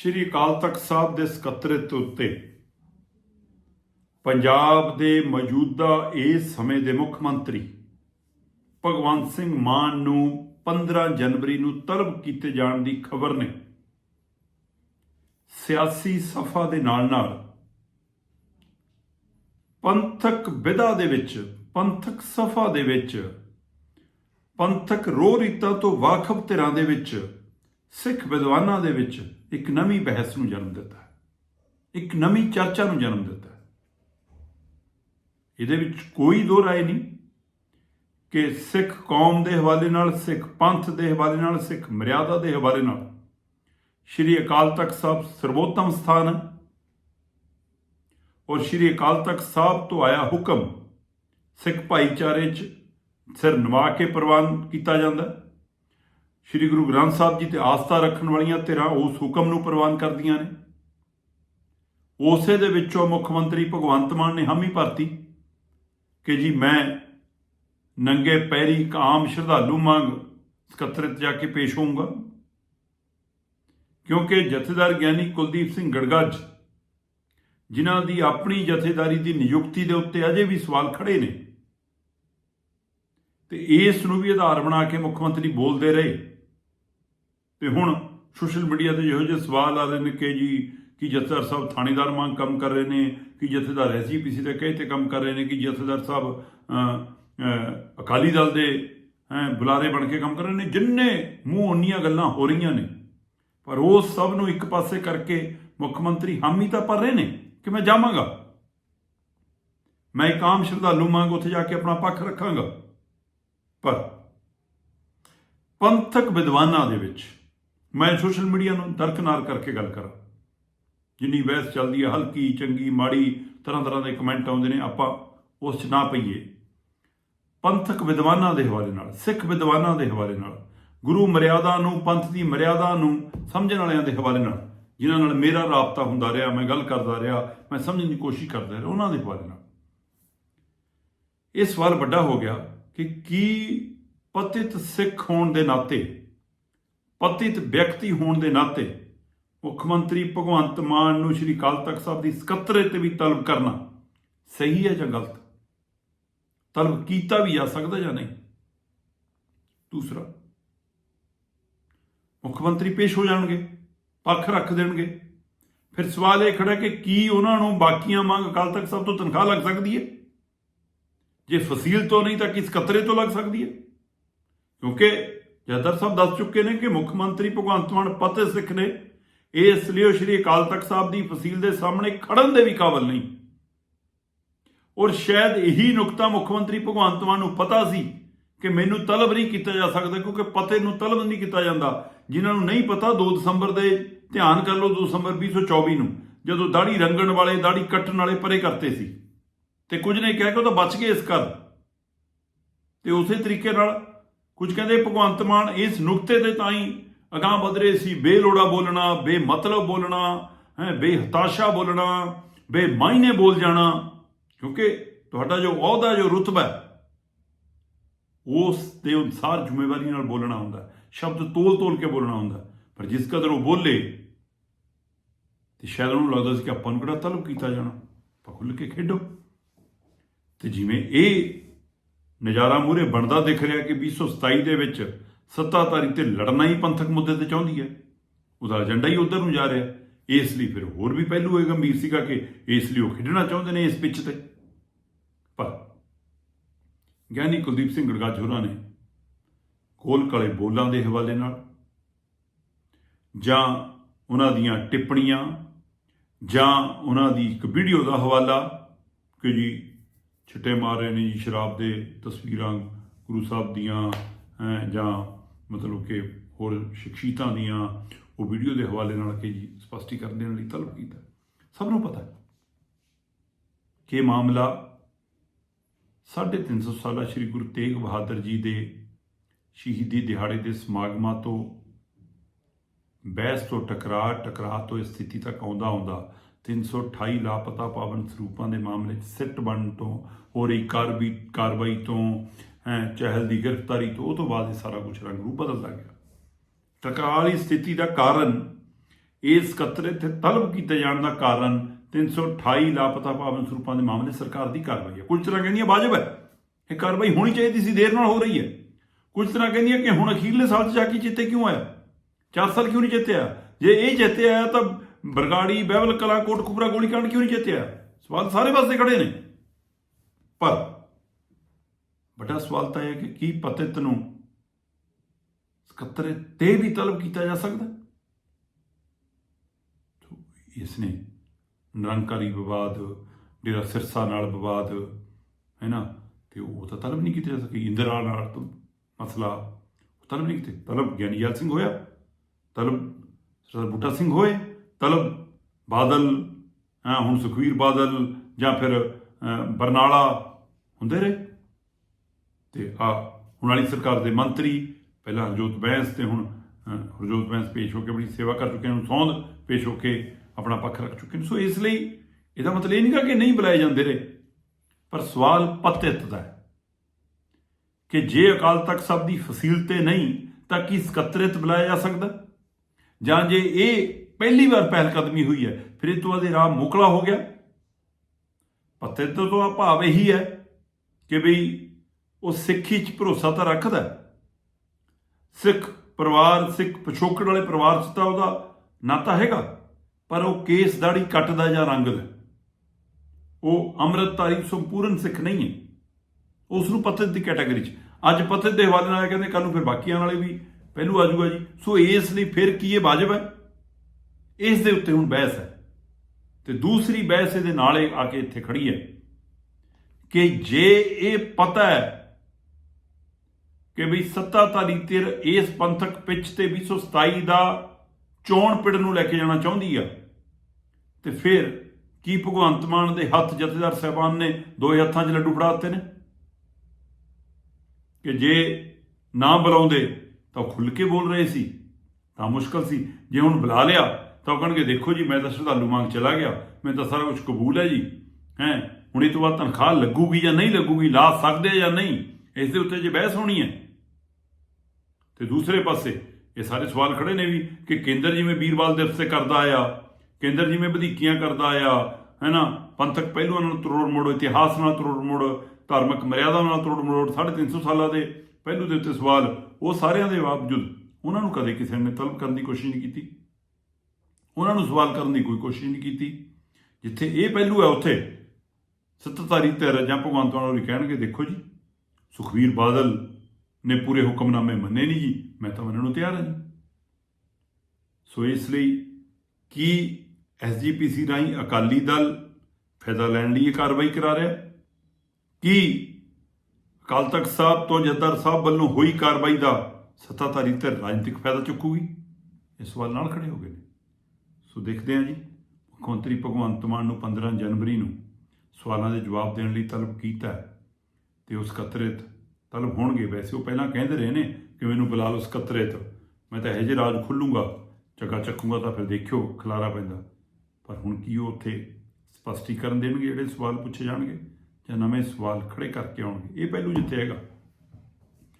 ਸ਼੍ਰੀ ਅਕਾਲ ਤਖਤ ਸਾਹਿਬ ਦੇ ਸਕੱਤਰੇਤ ਉੱਤੇ। ਪੰਜਾਬ ਦੇ ਮੌਜੂਦਾ ਇਸ ਸਮੇਂ ਦੇ ਮੁੱਖ ਮੰਤਰੀ ਭਗਵੰਤ ਸਿੰਘ ਮਾਨ ਨੂੰ 15 ਜਨਵਰੀ ਨੂੰ ਤਲਬ ਕੀਤੇ ਜਾਣ ਦੀ ਖਬਰ ਨੇ। ਸਿਆਸੀ ਸਫਾ ਦੇ ਨਾਲ-ਨਾਲ ਪੰਥਕ ਵਿਦਾ ਦੇ ਵਿੱਚ, ਪੰਥਕ ਸਫਾ ਦੇ ਵਿੱਚ, ਪੰਥਕ ਰੋਹ ਰੀਤਾਂ ਤੋਂ ਵਾਕਫ ਧਿਰਾਂ ਦੇ ਵਿੱਚ, ਸਿੱਖ ਵਿਦਵਾਨਾਂ ਦੇ ਵਿੱਚ ਇੱਕ ਨਵੀਂ ਬਹਿਸ ਨੂੰ ਜਨਮ ਦਿੱਤਾ ਇੱਕ ਨਵੀਂ ਚਰਚਾ ਨੂੰ ਜਨਮ ਦਿੱਤਾ ਇਹਦੇ ਵਿੱਚ ਕੋਈ ਦੋ ਰਾਏ ਨਹੀਂ ਕਿ ਸਿੱਖ ਕੌਮ ਦੇ ਹਵਾਲੇ ਨਾਲ, ਸਿੱਖ ਪੰਥ ਦੇ ਹਵਾਲੇ ਨਾਲ, ਸਿੱਖ ਮਰਿਆਦਾ ਦੇ ਹਵਾਲੇ ਨਾਲ ਸ਼੍ਰੀ ਅਕਾਲ ਤਖਤ ਸਾਹਿਬ ਸਰਵੋਤਮ ਸਥਾਨ ਹੈ ਔਰ ਸ਼੍ਰੀ ਅਕਾਲ ਤਖਤ ਸਾਹਿਬ ਤੋਂ ਆਇਆ ਹੁਕਮ ਸਿੱਖ ਭਾਈਚਾਰੇ 'ਚ ਸਿਰ ਨਵਾ ਕੇ ਪ੍ਰਵਾਨ ਕੀਤਾ ਜਾਂਦਾ ਹੈ। ਸ਼੍ਰੀ ਗੁਰੂ ਗ੍ਰੰਥ ਸਾਹਿਬ ਜੀ ਤੇ ਆਸਥਾ ਰੱਖਣ ਵਾਲੀਆਂ ਧਿਰਾਂ ਉਸ ਹੁਕਮ ਨੂੰ ਪ੍ਰਵਾਨ ਕਰਦੀਆਂ ਨੇ। ਉਸੇ ਦੇ ਵਿੱਚੋਂ ਮੁੱਖ ਮੰਤਰੀ ਭਗਵੰਤ ਮਾਨ ਨੇ ਹਾਮੀ ਭਰਤੀ ਕਿ ਜੀ ਮੈਂ ਨੰਗੇ ਪੈਰੀ ਇੱਕ ਆਮ ਸ਼ਰਧਾਲੂ ਮੰਗ ਸਕੱਤਰਤ ਜਾ ਕੇ ਪੇਸ਼ ਹੋਊਂਗਾ। ਕਿਉਂਕਿ ਜਥੇਦਾਰ ਗਿਆਨੀ ਕੁਲਦੀਪ ਸਿੰਘ ਗੜਗੱਜ, ਜਿਨ੍ਹਾਂ ਦੀ ਆਪਣੀ ਜਥੇਦਾਰੀ ਦੀ ਨਿਯੁਕਤੀ ਦੇ ਉੱਤੇ ਅਜੇ ਵੀ ਸਵਾਲ ਖੜੇ ਨੇ ਤੇ ਇਸ ਨੂੰ ਵੀ ਆਧਾਰ ਬਣਾ ਕੇ ਮੁੱਖ ਮੰਤਰੀ ਬੋਲਦੇ ਰਹੇ। ਤੇ ਹੁਣ ਸੋਸ਼ਲ ਮੀਡੀਆ ਤੇ ਜਿਹੋ ਜਿਹੇ ਸਵਾਲ ਆ ਰਹੇ ਨੇ ਕਿ ਜੀ ਕਿ ਜਥੇਦਾਰ ਸਾਹਿਬ ਥਾਣੇਦਾਰ ਵਾਂਗ ਕੰਮ ਕਰ ਰਹੇ ਨੇ ਕਿ ਜਥੇਦਾਰ ਐਸਜੀਪੀਸੀ ਦੇ ਕਹੇ ਤੇ ਕੰਮ ਕਰ ਰਹੇ ਨੇ ਕਿ ਜਥੇਦਾਰ ਸਾਹਿਬ ਅਕਾਲੀ ਦਲ ਦੇ ਹੈਂ, ਬੁਲਾਰੇ ਬਣ ਕੇ ਕੰਮ ਕਰ ਰਹੇ ਨੇ ਜਿੰਨੇ ਮੂੰਹ ਉਨੀਆਂ ਗੱਲਾਂ ਹੋ ਰਹੀਆਂ ਨੇ। ਪਰ ਉਹ ਸਭ ਨੂੰ ਇੱਕ ਪਾਸੇ ਕਰਕੇ ਮੁੱਖ ਮੰਤਰੀ ਹਾਮੀ ਤਾਂ ਭਰ ਰਹੇ ਨੇ ਕਿ ਮੈਂ ਜਾਵਾਂਗਾ। ਮੈਂ ਇੱਕ ਆਮ ਸ਼ਰਧਾਲੂ ਵਾਂਗ ਉੱਥੇ ਜਾ ਕੇ ਆਪਣਾ ਪੱਖ ਰੱਖਾਂਗਾ। ਪਰ ਪੰਥਕ ਵਿਦਵਾਨਾਂ ਦੇ ਵਿੱਚ ਮੈਂ ਸੋਸ਼ਲ ਮੀਡੀਆ ਨੂੰ ਦਰਕਨਾਰ ਕਰਕੇ ਗੱਲ ਕਰਾਂ। ਜਿੰਨੀ ਬਹਿਸ ਚੱਲਦੀ ਹੈ ਹਲਕੀ, ਚੰਗੀ, ਮਾੜੀ, ਤਰ੍ਹਾਂ ਤਰ੍ਹਾਂ ਦੇ ਕਮੈਂਟ ਆਉਂਦੇ ਨੇ, ਆਪਾਂ ਉਸ 'ਚ ਨਾ ਪਈਏ। ਪੰਥਕ ਵਿਦਵਾਨਾਂ ਦੇ ਹਵਾਲੇ ਨਾਲ, ਸਿੱਖ ਵਿਦਵਾਨਾਂ ਦੇ ਹਵਾਲੇ ਨਾਲ, ਗੁਰੂ ਮਰਿਆਦਾ ਨੂੰ, ਪੰਥ ਦੀ ਮਰਿਆਦਾ ਨੂੰ ਸਮਝਣ ਵਾਲਿਆਂ ਦੇ ਹਵਾਲੇ ਨਾਲ, ਜਿਨ੍ਹਾਂ ਨਾਲ ਮੇਰਾ ਰਾਬਤਾ ਹੁੰਦਾ ਰਿਹਾ, ਮੈਂ ਗੱਲ ਕਰਦਾ ਰਿਹਾ, ਮੈਂ ਸਮਝਣ ਦੀ ਕੋਸ਼ਿਸ਼ ਕਰਦਾ ਰਿਹਾ, ਉਹਨਾਂ ਦੇ ਹਵਾਲੇ ਨਾਲ। ਇਹ ਸਵਾਲ ਵੱਡਾ ਹੋ ਗਿਆ। ਕਿ ਕੀ ਪਤਿਤ ਸਿੱਖ ਹੋਣ ਦੇ ਨਾਤੇ, ਪਤਿਤ ਵਿਅਕਤੀ ਹੋਣ ਦੇ ਨਾਤੇ ਮੁੱਖ ਮੰਤਰੀ ਭਗਵੰਤ ਮਾਨ ਨੂੰ ਸ਼੍ਰੀ ਅਕਾਲ ਤਖਤ ਸਾਹਿਬ ਦੀ ਸਕੱਤਰੇ ਤੇ ਵੀ ਤਲਬ ਕਰਨਾ ਸਹੀ ਹੈ ਜਾਂ ਗਲਤ? ਤਲਬ ਕੀਤਾ ਵੀ ਜਾ ਸਕਦਾ ਜਾਂ ਨਹੀਂ? ਦੂਸਰਾ, ਮੁੱਖ ਮੰਤਰੀ ਪੇਸ਼ ਹੋ ਜਾਣਗੇ, ਪੱਖ ਰੱਖ ਦੇਣਗੇ। ਫਿਰ ਸਵਾਲ ਇਹ ਖੜਾ ਕਿ ਕੀ ਉਹਨਾਂ ਨੂੰ ਬਾਕੀਆਂ ਮੰਗ ਅਕਾਲ ਤਖਤ ਸਾਹਿਬ ਤੋਂ ਤਨਖਾਹ ਲੱਗ ਸਕਦੀ ਹੈ? ਜੇ ਫਸੀਲ ਤੋਂ ਨਹੀਂ ਤਾਂ ਕਿਸ ਕਤਰੇ ਤੋਂ ਲੱਗ ਸਕਦੀ ਹੈ? ਕਿਉਂਕਿ ਜਦਰ ਸਾਹਿਬ ਦੱਸ ਚੁੱਕੇ ਨੇ ਕਿ ਮੁੱਖ ਮੰਤਰੀ ਭਗਵੰਤ ਮਾਨ ਪਤੇ ਸਿੱਖ ਨੇ। ਇਸ ਲਈ ਉਹ ਸ਼੍ਰੀ ਅਕਾਲ ਤਖਤ ਸਾਹਿਬ ਦੀ ਫਸੀਲ ਦੇ ਸਾਹਮਣੇ ਖੜਨ ਦੇ ਵੀ ਕਾਬਲ ਨਹੀਂ। ਔਰ ਸ਼ਾਇਦ ਇਹੀ ਨੁਕਤਾ ਮੁੱਖ ਮੰਤਰੀ ਭਗਵੰਤ ਮਾਨ ਨੂੰ ਪਤਾ ਸੀ ਕਿ ਮੈਨੂੰ ਤਲਬ ਨਹੀਂ ਕੀਤਾ ਜਾ ਸਕਦਾ, ਕਿਉਂਕਿ ਪਤੇ ਨੂੰ ਤਲਬ ਨਹੀਂ ਕੀਤਾ ਜਾਂਦਾ। ਜਿਨ੍ਹਾਂ ਨੂੰ ਨਹੀਂ ਪਤਾ 2 ਦਸੰਬਰ ਦੇ ਧਿਆਨ ਕਰ ਲਓ 2 ਦਸੰਬਰ 2024 ਨੂੰ, ਜਦੋਂ ਦਾੜੀ ਰੰਗਣ ਵਾਲੇ ਦਾੜੀ ਕੱਟਣ ਵਾਲੇ ਪਰੇ ਕਰਤੇ ਸੀ। ਤੇ ਕੁਝ ਨੇ ਕਿਹਾ ਕਿ ਉਹ ਤਾਂ ਬਚ ਗਏ ਇਸ ਕਰ ਤੇ ਉਸੇ ਤਰੀਕੇ ਨਾਲ ਕੁਝ ਕਹਿੰਦੇ ਭਗਵੰਤ ਮਾਨ ਇਸ ਨੁਕਤੇ ਤੇ ਤਾਂ ਹੀ ਅਗਾਹ ਵਧ ਰਹੇ ਸੀ। ਬੇਲੋੜਾ ਬੋਲਣਾ, ਬੇਮਤਲਬ ਬੋਲਣਾ, ਹੈ, ਬੇਹਤਾਸ਼ਾ ਬੋਲਣਾ, ਬੇਮਾਇਨੇ ਬੋਲ ਜਾਣਾ, ਕਿਉਂਕਿ ਤੁਹਾਡਾ ਜੋ ਅਹੁਦਾ, ਜੋ ਰੁਤਬਾ ਉਸ ਦੇ ਅਨੁਸਾਰ ਜ਼ਿੰਮੇਵਾਰੀ ਨਾਲ ਬੋਲਣਾ ਹੁੰਦਾ ਸ਼ਬਦ ਤੋਲ ਤੋਲ ਕੇ ਬੋਲਣਾ ਹੁੰਦਾ ਪਰ ਜਿਸ ਕਦਰ ਉਹ ਬੋਲੇ, ਤੇ ਸ਼ਾਇਦ ਉਹਨੂੰ ਲੱਗਦਾ ਸੀ ਕਿ ਆਪਾਂ ਨੂੰ ਕਿਹੜਾ ਤਲਬ ਕੀਤਾ ਜਾਣਾ। ਆਪਾਂ ਖੁੱਲ ਕੇ ਖੇਡੋ। ਤੇ ਜਿਵੇਂ ਇਹ ਨਜ਼ਾਰਾ ਮੂਰੇ ਬਣਦਾ ਦਿਖ ਰਿਹਾ ਕਿ 2027 ਦੇ ਵਿੱਚ ਸੱਤਾਧਾਰੀ ਤੇ ਲੜਨਾ ਹੀ ਪੰਥਕ ਮੁੱਦੇ ਤੇ ਚਾਹੁੰਦੀ ਹੈ। ਉਹਦਾ ਏਜੰਡਾ ਹੀ ਉਧਰ ਨੂੰ ਜਾ ਰਿਹਾ। ਇਸ ਲਈ ਫਿਰ ਹੋਰ ਵੀ ਪਹਿਲੂ ਇਹ ਗੰਭੀਰ ਸੀਗਾ ਕਿ ਇਸ ਲਈ ਉਹ ਖੇਡਣਾ ਚਾਹੁੰਦੇ ਨੇ ਇਸ ਪਿੱਚ ਤੇ। ਪਰ ਗਿਆਨੀ ਕੁਲਦੀਪ ਸਿੰਘ ਗੜਗੱਜ ਹੋਰਾਂ ਨੇ ਕੋਲ ਕਾਲੇ ਬੋਲਾਂ ਦੇ ਹਵਾਲੇ ਨਾਲ ਜਾਂ ਉਹਨਾਂ ਦੀਆਂ ਟਿੱਪਣੀਆਂ ਜਾਂ ਉਹਨਾਂ ਦੀ ਇੱਕ ਵੀਡੀਓ ਦਾ ਹਵਾਲਾ ਕਿ ਜੀ ਛਿੱਟੇ ਮਾਰ ਰਹੇ ਨੇ ਜੀ ਸ਼ਰਾਬ ਦੇ ਤਸਵੀਰਾਂ ਗੁਰੂ ਸਾਹਿਬ ਦੀਆਂ ਜਾਂ ਮਤਲਬ ਕਿ ਹੋਰ ਸ਼ਖਸੀਅਤਾਂ ਦੀਆਂ, ਉਹ ਵੀਡੀਓ ਦੇ ਹਵਾਲੇ ਨਾਲ ਕਿ ਜੀ ਸਪਸ਼ਟੀਕਰਨ ਦੇਣ ਲਈ ਤਲਬ ਕੀਤਾ। ਸਭ ਨੂੰ ਪਤਾ ਹੈ ਕਿ ਇਹ ਮਾਮਲਾ 350 ਸਾਲਾ ਸ੍ਰੀ ਗੁਰੂ ਤੇਗ ਬਹਾਦਰ ਜੀ ਦੇ ਸ਼ਹੀਦੀ ਦਿਹਾੜੇ ਦੇ ਸਮਾਗਮਾਂ ਤੋਂ ਬਹਿਸ ਤੋਂ ਟਕਰਾਅ ਟਕਰਾਅ ਤੋਂ ਇਸ ਸਥਿਤੀ ਤੱਕ ਆਉਂਦਾ ਆਉਂਦਾ 328 ਲਾਪਤਾ ਪਾਵਨ ਸਰੂਪਾਂ ਦੇ ਮਾਮਲੇ 'ਚ ਸਿੱਟ ਬਣਨ ਤੋਂ ਹੋ ਰਹੀ ਕਾਰਵਾਈ ਕਾਰਵਾਈ ਤੋਂ ਚਹਿਲ ਦੀ ਗ੍ਰਿਫਤਾਰੀ ਤੋਂ, ਉਹ ਤੋਂ ਬਾਅਦ ਇਹ ਸਾਰਾ ਕੁਝ ਰੰਗ ਰੂਪ ਬਦਲਦਾ ਗਿਆ। ਟਕਰਾਅ ਵਾਲੀ ਸਥਿਤੀ ਦਾ ਕਾਰਨ, ਇਸ ਕਤਰੇ ਤੇ ਤਲਬ ਕੀਤੇ ਜਾਣ ਦਾ ਕਾਰਨ 328 ਲਾਪਤਾ ਪਾਵਨ ਸਰੂਪਾਂ ਦੇ ਮਾਮਲੇ ਸਰਕਾਰ ਦੀ ਕਾਰਵਾਈ ਹੈ। ਕੁਝ ਤਰ੍ਹਾਂ ਕਹਿੰਦੀਆਂ ਵਾਜਬ ਹੈ। ਇਹ ਕਾਰਵਾਈ ਹੋਣੀ ਚਾਹੀਦੀ ਸੀ, ਦੇਰ ਨਾਲ ਹੋ ਰਹੀ ਹੈ। ਕੁਝ ਤਰ੍ਹਾਂ ਕਹਿੰਦੀਆਂ ਕਿ ਹੁਣ ਅਖੀਰਲੇ ਸਾਲ 'ਚ ਜਾ ਕੇ ਚੇਤੇ ਕਿਉਂ ਆਇਆ? 4 ਸਾਲ ਕਿਉਂ ਨਹੀਂ ਚੇਤੇ ਆਇਆ? ਜੇ ਇਹ ਚੇਤੇ ਆਇਆ ਤਾਂ ਬਰਗਾੜੀ ਬਹਿਬਲ ਕਲਾ ਕੋਟ ਕੁਬਰਾ ਗੋਲੀकांड ਕਿਉਂ ਨਹੀਂ ਜਿੱਤਿਆ? ਸਵਾਲ ਸਾਰੇ ਪਾਸੇ ਖੜੇ ਨੇ। ਪਰ ਵੱਡਾ ਸਵਾਲ ਤਾਂ ਇਹ ਹੈ ਕਿ ਕੀ ਪਤਿਤ ਨੂੰ ਸਕੱਤਰੇ ਤੇ ਵੀ ਤਲਬ ਕੀਤਾ ਜਾ ਸਕਦਾ? ਇਸ ਨੇ ਨਿਰੰਕਾਰੀ ਵਿਵਾਦ, ਡੇਰਾ ਸਿਰਸਾ ਨਾਲ ਵਿਵਾਦ ਹੈ ਨਾ ਤੇ ਉਹ ਤਾਂ ਤਲਬ ਨਹੀਂ ਕੀਤਾ ਜਾ ਸਕੀ। ਇੰਦਰਾ ਨਾਲ ਤਾਂ ਮਸਲਾ ਉਹ ਤਲਬ ਨਹੀਂ ਕੀਤੇ। ਤਲਬ ਗਿਆਨੀਵਾਲ ਸਿੰਘ ਹੋਇਆ। ਤਲਬ ਸਰਦਾਰ ਬੂਟਾ ਸਿੰਘ ਹੋਏ। ਤਲਬ ਬਾਦਲ ਹੁਣ ਸੁਖਵੀਰ ਬਾਦਲ ਜਾਂ ਫਿਰ ਬਰਨਾਲਾ ਹੁੰਦੇ ਰਹੇ। ਤੇ ਆ ਹੁਣ ਵਾਲੀ ਸਰਕਾਰ ਦੇ ਮੰਤਰੀ, ਪਹਿਲਾਂ ਹਰਜੋਤ ਬੈਂਸ ਤੇ ਹੁਣ ਹਰਜੋਤ ਬੈਂਸ ਪੇਸ਼ ਹੋ ਕੇ ਆਪਣੀ ਸੇਵਾ ਕਰ ਚੁੱਕੇ ਨੇ ਸੌਂਦ ਪੇਸ਼ ਹੋ ਕੇ ਆਪਣਾ ਪੱਖ ਰੱਖ ਚੁੱਕੇ ਨੇ ਸੋ ਇਸ ਲਈ ਇਹਦਾ ਮਤਲਬ ਇਹ ਨਹੀਂਗਾ ਕਿ ਨਹੀਂ ਬੁਲਾਏ ਜਾਂਦੇ ਰਹੇ, ਪਰ ਸਵਾਲ ਪਤਿਤ ਦਾ ਹੈ ਕਿ ਜੇ ਅਕਾਲ ਤਖਤ ਸਾਹਿਬ ਦੀ ਫਸੀਲ 'ਤੇ ਨਹੀਂ, ਤਾਂ ਕੀ ਸਕੱਤਰਤ ਬੁਲਾਇਆ ਜਾ ਸਕਦਾ? ਜਾਂ ਜੇ ਇਹ ਪਹਿਲੀ ਵਾਰ ਪਹਿਲ ਕਦਮੀ ਹੋਈ ਹੈ, ਫਿਰ ਇਹ ਤੋਂ ਬਾਅਦ ਇਹ ਰਾਹ ਮੁਕਲਾ ਹੋ ਗਿਆ। ਪਤਿਤ ਤੋਂ ਆ ਭਾਵ ਇਹੀ ਹੈ ਕਿ ਬਈ ਉਹ ਸਿੱਖੀ 'ਚ ਭਰੋਸਾ ਤਾਂ ਰੱਖਦਾ ਸਿੱਖ ਪਰਿਵਾਰ, ਸਿੱਖ ਪਿਛੋਕੜ ਵਾਲੇ ਪਰਿਵਾਰ 'ਚ ਤਾਂ ਉਹਦਾ ਨਾਤਾ ਹੈਗਾ, ਪਰ ਉਹ ਕੇਸ ਦਾੜੀ ਕੱਟਦਾ ਜਾਂ ਰੰਗਦਾ ਉਹ ਅੰਮ੍ਰਿਤਧਾਰੀ ਸੰਪੂਰਨ ਸਿੱਖ ਨਹੀਂ ਹੈ। ਉਸ ਨੂੰ ਪਤਿਤ ਦੀ ਕੈਟਾਗਰੀ 'ਚ। ਅੱਜ ਪਤਿਤ ਦੇ ਹਵਾਲੇ ਨਾਲ ਇਹ ਕਹਿੰਦੇ ਕੱਲ ਨੂੰ ਫਿਰ ਬਾਕੀਆਂ ਵਾਲੇ ਵੀ ਪਹਿਲੂ ਆਜੂਗਾ ਜੀ। ਸੋ ਇਸ ਲਈ ਫਿਰ ਕੀ ਇਹ ਵਾਜਬ ਹੈ? ਇਸ ਦੇ ਉੱਤੇ ਹੁਣ ਬਹਿਸ ਹੈ। ਤੇ ਦੂਸਰੀ ਬਹਿਸ ਇਹਦੇ ਨਾਲ ਆ ਕੇ ਇੱਥੇ ਖੜੀ ਹੈ ਕਿ ਜੇ ਇਹ ਪਤਾ ਹੈ ਕਿ ਵੀ ਸੱਤਾਧਾਰੀ ਧਿਰ ਇਸ ਪੰਥਕ ਪਿੱਛ ਤੇ 227 ਦਾ ਚੋਣ ਪਿੜ ਨੂੰ ਲੈ ਕੇ ਜਾਣਾ ਚਾਹੁੰਦੀ ਆ, ਤੇ ਫਿਰ ਕੀ ਭਗਵੰਤ ਮਾਨ ਦੇ ਹੱਥ ਜਥੇਦਾਰ ਸਾਹਿਬਾਨ ਨੇ ਦੋਏ ਹੱਥਾਂ 'ਚ ਲੱਡੂ ਫੜਾ ਦਿੱਤੇ ਨੇ? ਕਿ ਜੇ ਨਾ ਬੁਲਾਉਂਦੇ ਤਾਂ ਉਹ ਖੁੱਲ ਕੇ ਬੋਲ ਰਹੇ ਸੀ, ਤਾਂ ਮੁਸ਼ਕਲ ਸੀ। ਜੇ ਹੁਣ ਬੁਲਾ ਲਿਆ ਤਾਂ ਉਹ ਕਹਿਣਗੇ, ਦੇਖੋ ਜੀ, ਮੈਂ ਤਾਂ ਸ਼ਰਧਾਲੂ ਮੰਗ ਚਲਾ ਗਿਆ, ਮੈਂ ਤਾਂ ਸਾਰਾ ਕੁਝ ਕਬੂਲ ਹੈ ਜੀ। ਹੈ, ਹੁਣ ਇਹ ਤੋਂ ਬਾਅਦ ਤਨਖਾਹ ਲੱਗੂਗੀ ਜਾਂ ਨਹੀਂ ਲੱਗੂਗੀ, ਲਾ ਸਕਦੇ ਜਾਂ ਨਹੀਂ, ਇਸ ਦੇ ਉੱਤੇ ਜੇ ਬਹਿਸ ਹੋਣੀ ਹੈ। ਤੇ ਦੂਸਰੇ ਪਾਸੇ, ਇਹ ਸਾਰੇ ਸਵਾਲ ਖੜੇ ਨੇ ਵੀ ਕਿ ਕੇਂਦਰ ਜਿਵੇਂ ਵੀਰਵਾਲ ਦਿਵਸ ਤੇ ਕਰਦਾ ਆਇਆ, ਕੇਂਦਰ ਜਿਵੇਂ ਵਧੀਕੀਆਂ ਕਰਦਾ ਆਇਆ, ਹੈਨਾ, ਪੰਥਕ ਪਹਿਲੂਆਂ ਨਾਲ ਤਰੋੜ ਮੋੜ, ਇਤਿਹਾਸ ਨਾਲ ਤਰੋੜ ਮੋੜ, ਧਾਰਮਿਕ ਮਰਿਆਦਾ ਨਾਲ ਤਰੋੜ ਮੋੜ 350 ਸਾਲਾਂ ਦੇ ਪਹਿਲੂ ਦੇ ਉੱਤੇ ਸਵਾਲ, ਉਹ ਸਾਰਿਆਂ ਦੇ ਬਾਵਜੂਦ ਉਹਨਾਂ ਨੂੰ ਕਦੇ ਕਿਸੇ ਨੇ ਤਲਬ ਕਰਨ ਦੀ ਕੋਸ਼ਿਸ਼ ਨਹੀਂ ਕੀਤੀ। ਉਹਨਾਂ ਨੂੰ ਸਵਾਲ ਕਰਨ ਦੀ ਕੋਈ ਕੋਸ਼ਿਸ਼ ਨਹੀਂ ਕੀਤੀ। ਜਿੱਥੇ ਇਹ ਪਹਿਲੂ ਹੈ, ਉੱਥੇ ਸੱਤਾਧਾਰੀ ਧਿਰ ਜਾਂ ਭਗਵੰਤ ਮਾਨ ਹੋਰੀ ਕਹਿਣਗੇ, ਦੇਖੋ ਜੀ ਸੁਖਵੀਰ ਬਾਦਲ ਨੇ ਪੂਰੇ ਹੁਕਮਨਾਮੇ ਮੰਨੇ ਨਹੀਂ ਜੀ, ਮੈਂ ਤਾਂ ਮੰਨਣ ਨੂੰ ਤਿਆਰ ਹਾਂ ਜੀ। ਸੋ ਇਸ ਲਈ ਕੀ ਐਸਜੀਪੀਸੀ ਰਾਹੀਂ ਅਕਾਲੀ ਦਲ ਫਾਇਦਾ ਲੈਣ ਲਈ ਇਹ ਕਾਰਵਾਈ ਕਰਾ ਰਿਹਾ? ਕੀ ਅਕਾਲ ਤਖਤ ਸਾਹਿਬ ਤੋਂ ਜੱਦਰ ਸਾਹਿਬ ਵੱਲੋਂ ਹੋਈ ਕਾਰਵਾਈ ਦਾ ਸੱਤਾਧਾਰੀ ਧਿਰ ਰਾਜਨੀਤਿਕ ਫਾਇਦਾ ਚੁੱਕੂਗੀ? ਇਸ ਸਵਾਲ ਨਾਲ ਖੜੇ ਹੋ ਗਏ ਨੇ। ਸੋ ਦੇਖਦੇ ਹਾਂ ਜੀ। ਮੁੱਖ ਮੰਤਰੀ ਭਗਵੰਤ ਮਾਨ ਨੂੰ 15 ਜਨਵਰੀ ਨੂੰ ਸਵਾਲਾਂ ਦੇ ਜਵਾਬ ਦੇਣ ਲਈ ਤਲਬ ਕੀਤਾ ਹੈ ਤੇ ਉਸ ਕਤਰਿਤ ਤਲਬ ਹੋਣਗੇ। ਵੈਸੇ ਉਹ ਪਹਿਲਾਂ ਕਹਿੰਦੇ ਰਹੇ ਨੇ ਕਿ ਮੈਨੂੰ ਬੁਲਾ ਲਓ ਸਕੱਤਰੇਤ ਮੈਂ ਤਾਂ ਇਹੋ ਜਿਹੇ ਰਾਜ ਖੁੱਲੂੰਗਾ ਚੱਕਾ ਚੱਕੂੰਗਾ ਤਾਂ ਫਿਰ ਦੇਖਿਓ, ਖਲਾਰਾ ਪੈਂਦਾ। ਪਰ ਹੁਣ ਕੀ ਉਹ ਉੱਥੇ ਸਪਸ਼ਟੀਕਰਨ ਦੇਣਗੇ ਜਿਹੜੇ ਸਵਾਲ ਪੁੱਛੇ ਜਾਣਗੇ ਜਾਂ ਨਵੇਂ ਸਵਾਲ ਖੜੇ ਕਰਕੇ ਆਉਣਗੇ? ਇਹ ਪਹਿਲੂ ਜਿੱਥੇ ਹੈਗਾ।